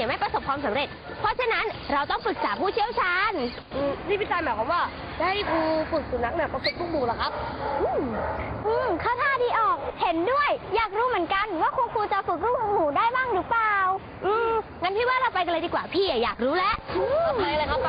เราเนี่ยไม่ประสบความสำเร็จ เพราะฉะนั้นเราต้องปรึกษาผู้เชี่ยวชาญนี่พี่ตายหมายความว่าจะให้ครูฝึกสุนัขเนี่ยมาฝึกลูกหมูเหรอครับ อืมอืมเข้าท่าดีออก เห็นด้วย อยากรู้เหมือนกันว่าครูครูจะฝึกลูกหมูได้บ้างหรือเปล่า อืมงั้นพี่ว่าเราไปกันเลยดีกว่าพี่อะอยากรู้แล้ว ไปเลยครับไป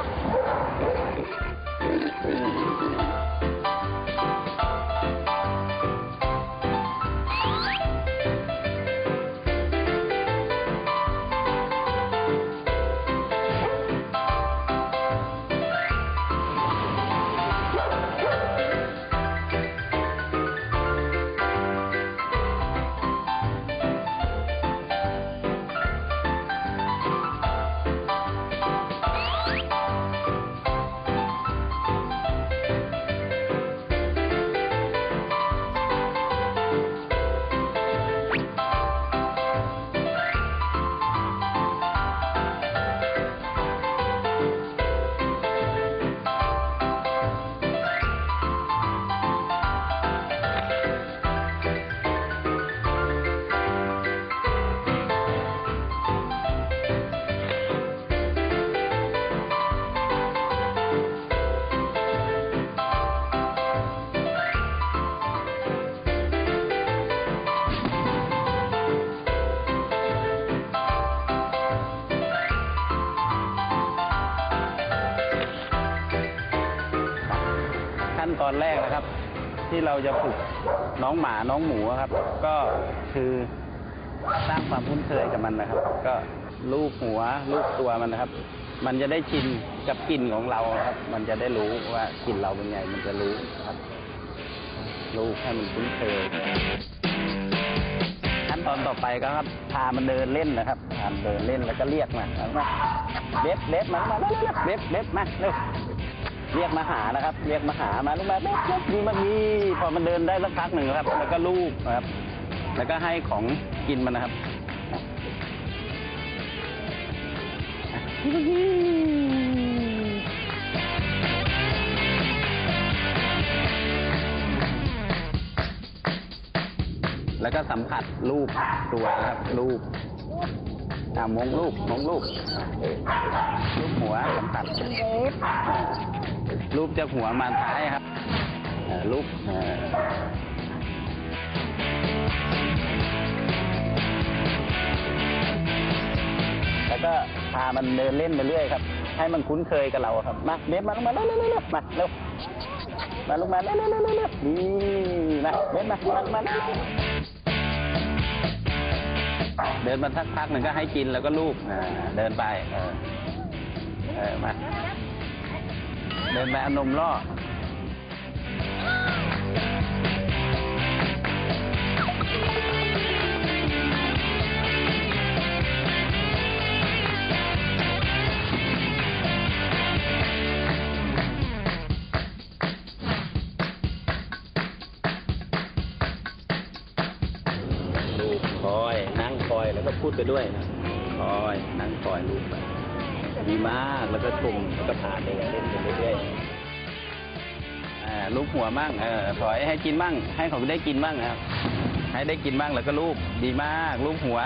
ขั้นตอนแรกนะครับ ที่เราจะฝึกน้องหมาน้องหมูครับ ก็คือสร้างความคุ้นเคยกับมันนะครับ ก็ลูบหัวลูบตัวมันนะครับ มันจะได้ชินกับกลิ่นของเราครับ มันจะได้รู้ว่ากลิ่นเราเป็นไงมันจะรู้ครับลูบให้มันคุ้นเคยขั้นตอนต่อไปก็ครับพามันเดินเล่นนะครับพามันเดินเล่นแล้วก็เรียกมาเอามาเล็บเล็บมามาเร็วเร็วเล็บเล็บมาเร็ว เรียกมาหานะครับ เรียกมาหามาลูกมาเล็กเล็กนี่มันมีพอมันเดินได้สักพักหนึ่งครับ แล้วก็ลูบนะครับ แล้วก็ให้ของกินมันนะครับแล้วก็สัมผัสรูปตัวนะครับรูปอ่ามองรูปมองรูปรูปหัวสัมผัส รูปจากหัวมาท้ายครับรูปแล้วก็พามันเดินเล่นไปเรื่อยครับ ให้มันคุ้นเคยกับเราครับ มาเบสมาลงมาเร็วเร็วเร็วมาเร็วมาลงมาเร็วเร็วเร็วเร็วนี่มาเบสมามามาเร็วเดินมาสักพักหนึ่งก็ให้กินแล้วก็ลูบเดินไปเออมา เดินไปเอานมล่อลูกคอยนั่งคอยแล้วก็พูดไปด้วยนะคอยนั่งคอยลูกไป ดีมากแล้วก็ชมแล้วก็พาเด็กเล่นไปเรื่อยๆอ่าลูกหัวมั่งเออถอยให้กินมั่งให้เขาได้กินมั่งครับ ให้ได้กินมั่งแล้วก็ลูกดีมากลูกหัว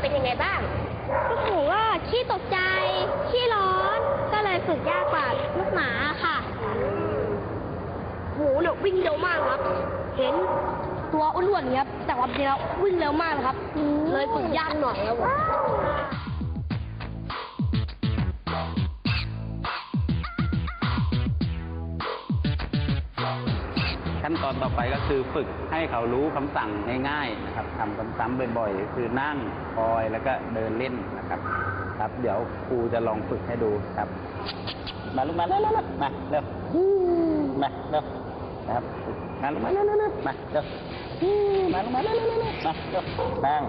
เป็นยังไงบ้างลูกหกว่าขี้ตกใจ ขี้ร้อน ก็เลยฝึกยากกว่าลูกหมาค่ะ หมูเนี่ยวิ่งเร็วมากครับ เห็นตัวอ้วนๆครับ แต่ว่าจริงแล้ววิ่งเร็วมากครับ เลยฝึกยากหน่อยครับผม ต่อไปก็คือฝึกให้เขารู้คำสั่งง่ายๆนะครับทำซ้ำๆบ่อยๆ คือนั่งคอยแล้วก็เดินเล่นนะครับ ครับ เดี๋ยวครูจะลองฝึกให้ดูครับ มาลูกมาเร็วๆมาเร็วมาเร็วนะครับมาลูกมาเร็วๆมาเร็วมาลูกมาเร็วๆมาเร็วนั่ง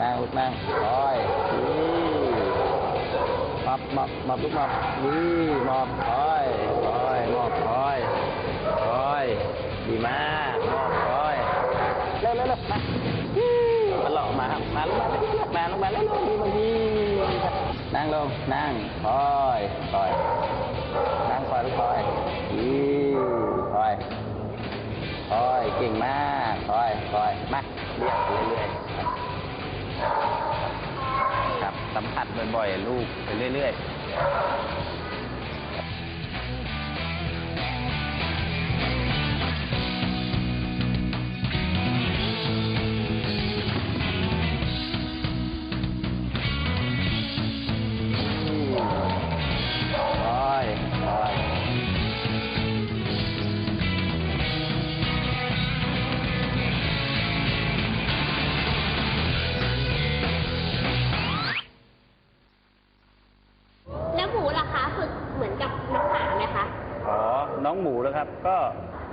นั่งลูกนั่งคอยนี่มอบมอบมอบลูกมอบนี่มอบคอยคอยมอบคอย คอยดี มากมอบคอยเร็วเร็วเร็วมามาหลอกมาครับมาลงมาเร็วๆมาลงมาเร็วๆดีมาดีนั่งลงนั่งคอยคอยนั่งคอยลูกคอยดีคอยคอยเก่งมากคอยคอยมาเรียกไปเรื่อยๆครับสัมผัสบ่อยๆลูกไปเรื่อยๆ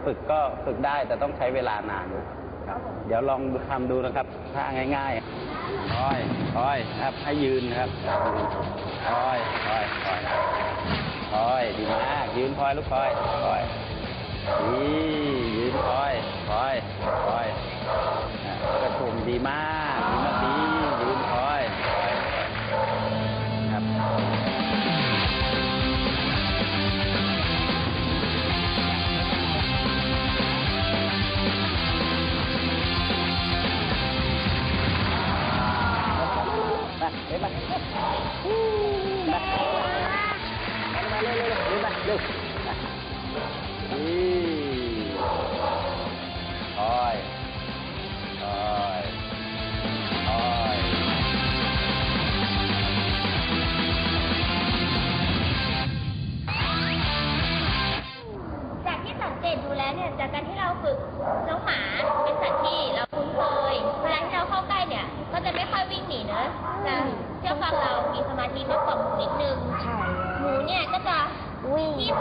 ฝึกก็ฝึกได้แต่ต้องใช้เวลานานครับเดี๋ยวลองทำดูนะครับถ้าง่ายๆคอยคอยครับ ให้ยืนครับคอยคอยคอยคอยดีมาก ยืนคอยลูกคอยคอยดียืนคอยคอยคอยกระทุมดีมดีมาก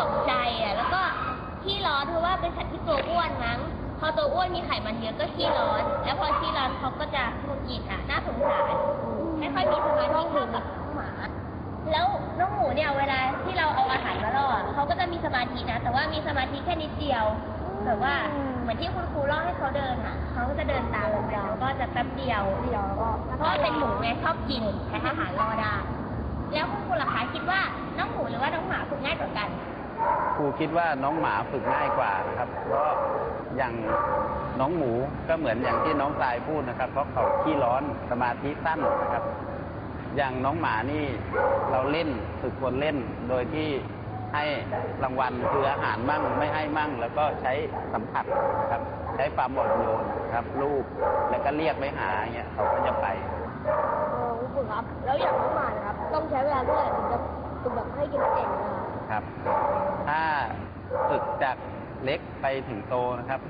ตกใจอะ แล้วก็ขี้ร้อนเพราะว่าเป็นสัตว์ที่ตัวอ้วนมั้ง พอตัวอ้วนมีไขมันเยอะก็ขี้ร้อน แล้วพอขี้ร้อนเขาก็จะหงุดหงิดอะน่าสงสารไม่ค่อยมีสมาธิเท่ากับน้องหมา แล้วน้องหมูเนี่ยเวลาที่เราเอาอาหารมาล่อเขาก็จะมีสมาธินะ แต่ว่ามีสมาธิแค่นิดเดียวแบบว่าเหมือนที่คุณครูล่อให้เขาเดินอะเขาก็จะเดินตามเราแล้วก็จะแป๊บเดียวเดียวก็เพราะว่าเป็นหมูไงชอบกินใช้อาหารล่อได้แล้วคุณครูล่ะคะคิดว่าน้องหมูหรือว่าน้องหมาฝึกง่ายกว่ากัน ครูคิดว่าน้องหมาฝึกง่ายกว่านะครับ เพราะอย่างน้องหมูก็เหมือนอย่างที่น้องทรายพูดนะครับ เพราะเขาขี้ร้อนสมาธิสั้นนะครับ อย่างน้องหมานี่เราเล่นฝึกคนเล่น โดยที่ให้รางวัลคืออาหารมั่งไม่ให้มั่ง แล้วก็ใช้สัมผัสนะครับ ใช้ความอ่อนโยนครับลูกแล้วก็เรียกไปหาอย่างเงี้ยเขาก็จะไปเออคุณฝึกครับ แล้วอย่างน้องหมานะครับ ต้องใช้เวลาเท่าไหร่ถึงจะฝึกแบบให้กินเก่งนะครับครับถ้า ฝึกจากเล็กไปถึงโตนะครับ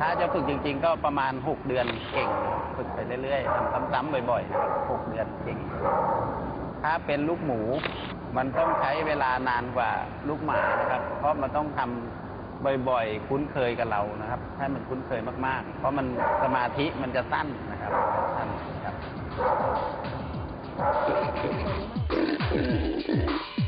ถ้าจะฝึกจริง ๆ ก็ประมาณ 6 เดือนเก่ง ฝึกไปเรื่อยๆทำซ้ำๆบ่อยๆนะครับ6เดือนเก่ง ถ้าเป็นลูกหมู มันต้องใช้เวลานานกว่าลูกหมานะครับ เพราะมันต้องทำบ่อยๆ คุ้นเคยกับเรานะครับ ให้มันคุ้นเคยมากๆ เพราะมันสมาธิมันจะสั้นนะครับสั้นครับถ้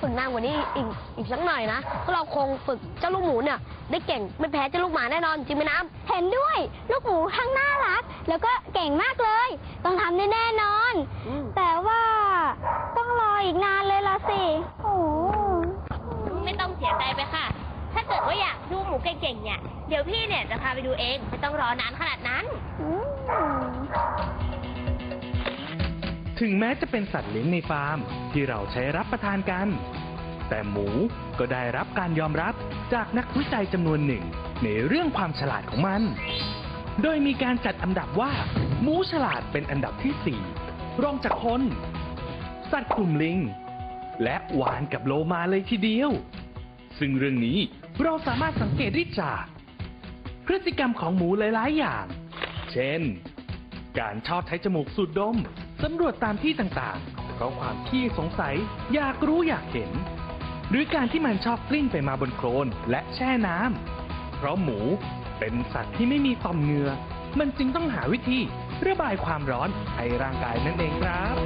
ฝึกนานกว่านี้อีกอีกสักหน่อยนะพวกเราคงฝึกเจ้าลูกหมูเนี่ย ได้เก่งไม่แพ้เจ้าลูกหมาแน่นอนจริงไหมน้ำเห็นด้วย ลูกหมูทั้งน่ารัก แล้วก็เก่งมากเลย ต้องทำได้แน่นอนแต่ว่าต้องรออีกนานเลยละสิโอ้ไม่ต้องเสียใจไปค่ะ ถ้าเกิดว่าอยากดูหมูเก่งๆเนี่ย เดี๋ยวพี่เนี่ยจะพาไปดูเอง ไม่ต้องรอนานขนาดนั้น ถึงแม้จะเป็นสัตว์เลี้ยงในฟาร์ม ที่เราใช้รับประทานกัน แต่หมูก็ได้รับการยอมรับจากนักวิจัยจำนวนหนึ่งในเรื่องความฉลาดของมัน โดยมีการจัดอันดับว่า หมูฉลาดเป็นอันดับที่ 4 รองจากคน สัตว์กลุ่มลิง และวานกับโลมาเลยทีเดียว ซึ่งเรื่องนี้เราสามารถสังเกตได้จาก พฤติกรรมของหมูหลายๆอย่าง เช่น การชอบใช้จมูกสูดดม สำรวจตามที่ต่างๆ เพราะความขี้สงสัยอยากรู้อยากเห็น หรือการที่มันชอบกลิ้งไปมาบนโคลนและแช่น้ำ เพราะหมูเป็นสัตว์ที่ไม่มีต่อมเหงื่อ มันจึงต้องหาวิธีระบายความร้อนให้ร่างกายนั่นเองครับ